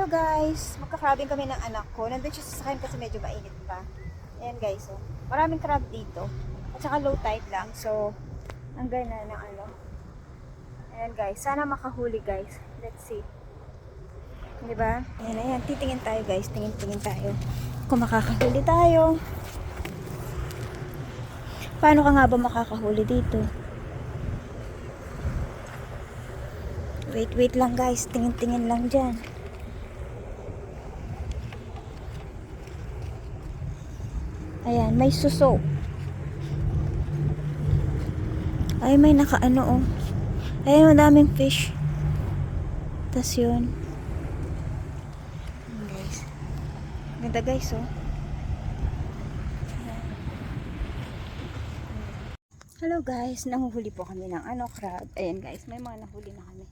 Hello guys, magka-crabbing kami ng anak ko. Nandun siya sa sakyan kasi medyo mainit pa. Ayan guys, oh. maraming crab dito. At saka low tide lang, so ang ganda ng ano. Ayan guys, sana makahuli guys. Let's see. Di ba? Ayan, ayan, titingin tayo guys, tingin-tingin tayo. Kung makakahuli tayo. Paano ka nga ba makakahuli dito? Wait, wait lang guys, tingin-tingin lang dyan. Ayan, may suso. Ay, may nakaano oh. Ayan, madaming fish. Tas yun. Guys. Ganda guys oh. Hello guys, nanguhuli po kami ng ano, crab. Ayan guys, may mga nahuli na kami.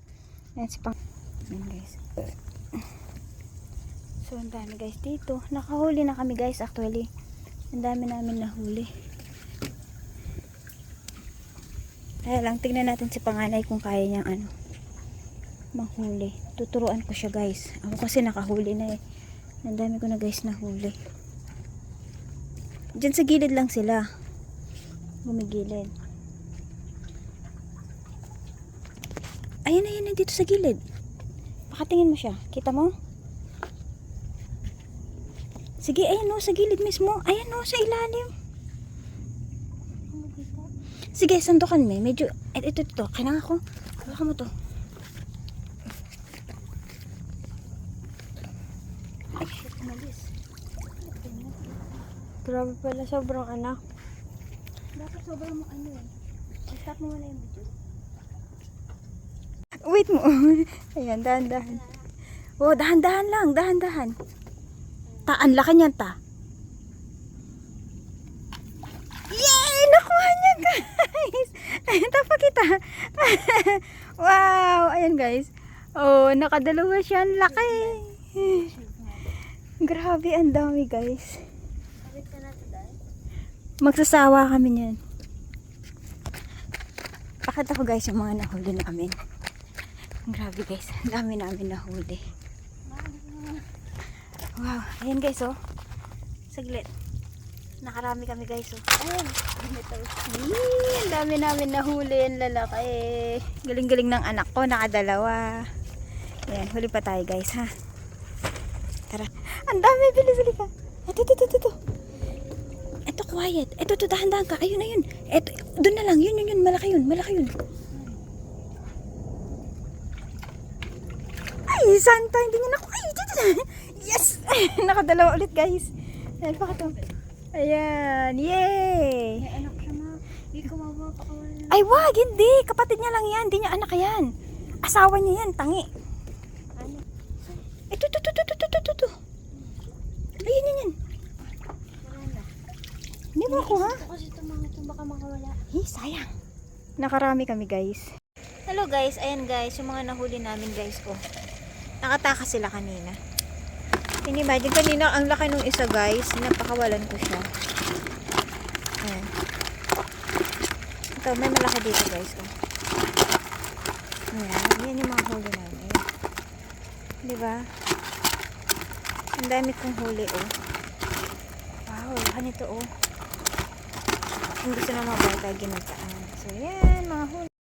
Ayan si Pang. Ayan guys. So, ang dami guys dito. Nakahuli na kami guys actually. Ang dami namin nahuli. Kaya lang, tignan natin si panganay kung kaya niyang ano, mahuli. Tuturuan ko siya guys. Ako kasi nakahuli na eh. Ang dami ko na guys nahuli. Diyan sa gilid lang sila. Bumigilid. Ayan, ayan, dito sa gilid. Pakatingin mo siya. Kita mo? Sige, ayan o, sa gilid mismo. Ayan o, sa ilalim. Sige, sandukan me. Medyo, et, ito, ito. Kailangan ko. Hawakan mo to. Ay, shit, umalis. Grabe pala, sobrang anak. Bakit sobrang mo ano eh? Stop mo muna yung video. Wait mo. Ayan, dahan-dahan. Oh, dahan-dahan lang. Dahan-dahan. Ta, ang laki niyan, ta. Yay! Nakuha niya, guys! Ayan, tapa kita. wow! Ayan, guys. Oh, nakadalawa siya. Ang laki. Grabe, ang dami, guys. Magsasawa kami niyan. Pakita ko guys yung mga nahuli namin. Grabe guys, ang dami namin nahuli. Wow, ayan guys oh. Saglit. Nakarami kami guys oh. Ayan, Yee, ang dami namin nahuli, ang lalaki. Galing-galing ng anak ko, nakadalawa. Ayan, huli pa tayo guys ha. Tara. Ang dami, bilis ka. Ito, ito, ito, ito. Ito, quiet. Ito, ito, dahan-dahan ka. Ayun, ayun. Ito, doon na lang. Yun, yun, yun. Malaki yun. Malaki yun. Ay, Santa. Hindi niya naku. Ay, dito na. Yes! Nakadalawa ulit, guys. Ayan, bakit to? Ayan. Yay! May anak siya na. Hindi ko mapapakawalan. Ay, wag. Hindi. Kapatid niya lang yan. Hindi niya anak yan. Asawa niya yan. Tangi. Ano? Ito, ito, ito, ito, ito, ito, ito. Ayun, yan, yan. Hindi mo ako, ha? Kasi mga ito baka makawala. Eh, sayang. Nakarami kami, guys. Hello, guys. Ayan, guys. Yung mga nahuli namin, guys, oh. Nakataka sila kanina. Can you imagine? Kanina, ang laki nung isa, guys. Napakawalan ko siya. Ayan. Ito, may malaki dito, guys, oh. Ayan. Yan yung mga huli namin. Di ba? Ang dami kong huli, oh. Wow, laki nito, oh. Kung gusto na mga bata, ginataan. So, yan, mga huli.